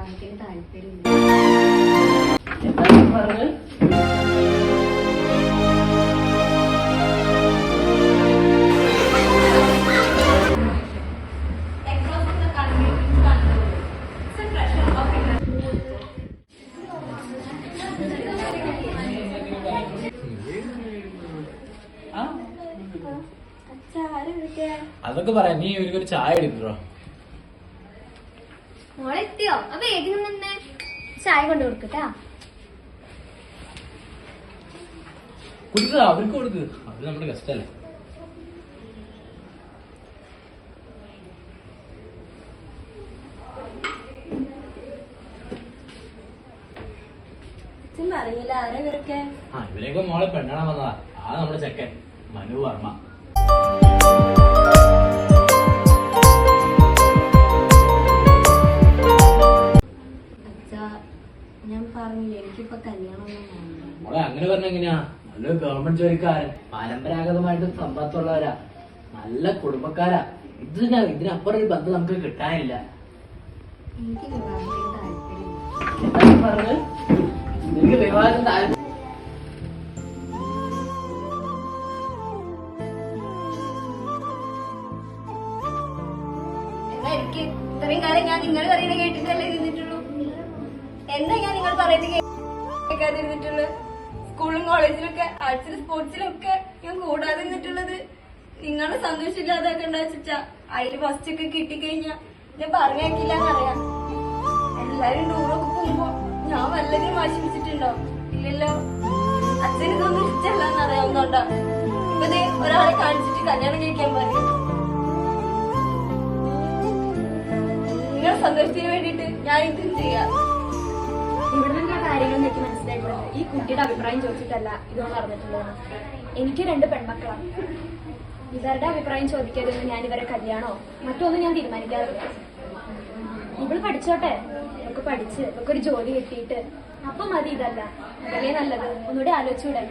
വിവാഹത്തിന് താല്പര്യമില്ല. അതൊക്കെ പറയാം. നീ ഇവർക്കൊരു ചായ എടുക്കോ മോളെ എത്തിയോ അപ്പൊ ഏതിൽ നിന്ന് ചായ കൊണ്ട് കൊടുക്കട്ടാ? കൊടുക്കുക അവർക്ക് കൊടുക്ക്. അവർ നമ്മുടെ ഗസ്റ്റ് അല്ലേ? അറിയില്ല ആരെ ആരാ ഇവരൊക്കെ? ആ ഇവരെയൊക്കെ മോളെ പെണ്ണാണ് വന്നതാ. ആ നമ്മുടെ ചെക്കൻ. മനു വർമ്മ. ഞാൻ പറഞ്ഞില്ല കല്യാണം മോളെ അങ്ങനെ പറഞ്ഞ എങ്ങനെയാ? നല്ലൊരു ഗവൺമെന്റ് ജോലിക്കാരൻ പരമ്പരാഗതമായിട്ട് സമ്പത്തുള്ളവരാ നല്ല കുടുംബക്കാരാ. ഇതിന ഇതിനപ്പുറം ഒരു ബന്ധം നമുക്ക് കിട്ടാനില്ല. എനിക്ക് വിവാഹത്തിന് താല്പര്യമില്ല. എന്താ നീ പറഞ്ഞത്? നിനക്ക് വിവാഹത്തിന് താല്പര്യം എനിക്ക് ഇത്രയും കാലം ഞാൻ നിങ്ങൾ പറയുന്നത് കേട്ടിട്ടല്ലേ ഇരുന്നിട്ടുള്ളൂ എന്താ ഞാൻ നിങ്ങൾ പറയുന്നത് സ്കൂളും സ്കൂളിലും കോളേജിലൊക്കെ ആർട്സിലും സ്പോർട്സിലും ഒക്കെ ഞാൻ കൂടാതെ നിന്നിട്ടുള്ളത് നിങ്ങളെ സന്തോഷമില്ലാതാക്കണ്ട വെച്ചാ അതിൽ ഫസ്റ്റ് ഒക്കെ കിട്ടിക്കഴിഞ്ഞാ ഞാൻ പറഞ്ഞേക്കില്ല എന്നറിയാം എല്ലാരും ടൂറൊക്കെ പോകുമ്പോ ഞാൻ വല്ലതും ആശംസിച്ചിട്ടുണ്ടോ? ഇല്ലല്ലോ. അച്ഛന് ഇതൊന്നും ഇഷ്ടമല്ല എന്നറിയാവുന്നോണ്ടാ ഇപ്പൊ ഒരാളെ കാണിച്ചിട്ട് കല്യാണം കഴിക്കാൻ പറയും നിങ്ങളുടെ സന്തോഷത്തിന് വേണ്ടിട്ട് ഞാൻ ഇതും ചെയ്യാം. ഇവിടെ നിന്ന് കാര്യങ്ങൾ എനിക്ക് മനസ്സിലായിട്ടുള്ളത് ഈ കുട്ടിയുടെ അഭിപ്രായം ചോദിച്ചിട്ടല്ല ഇതൊന്നും നടന്നിട്ടുള്ളത് എനിക്ക് രണ്ട് പെൺമക്കളാണ്. ഇവരുടെ അഭിപ്രായം ചോദിക്കരുതെന്ന് ഞാൻ ഇവരെ കല്യാണോ? മറ്റൊന്നും ഞാൻ തീരുമാനിക്കാറില്ല. ഇവൾ പഠിച്ചോട്ടെ. ഇവക്ക് പഠിച്ച് ഇവക്കൊരു ജോലി കിട്ടിയിട്ട്. അപ്പൊ മതി ഇതല്ല. അതല്ലേ നല്ലത്? ഒന്നുകൂടി ആലോചിച്ചൂടെ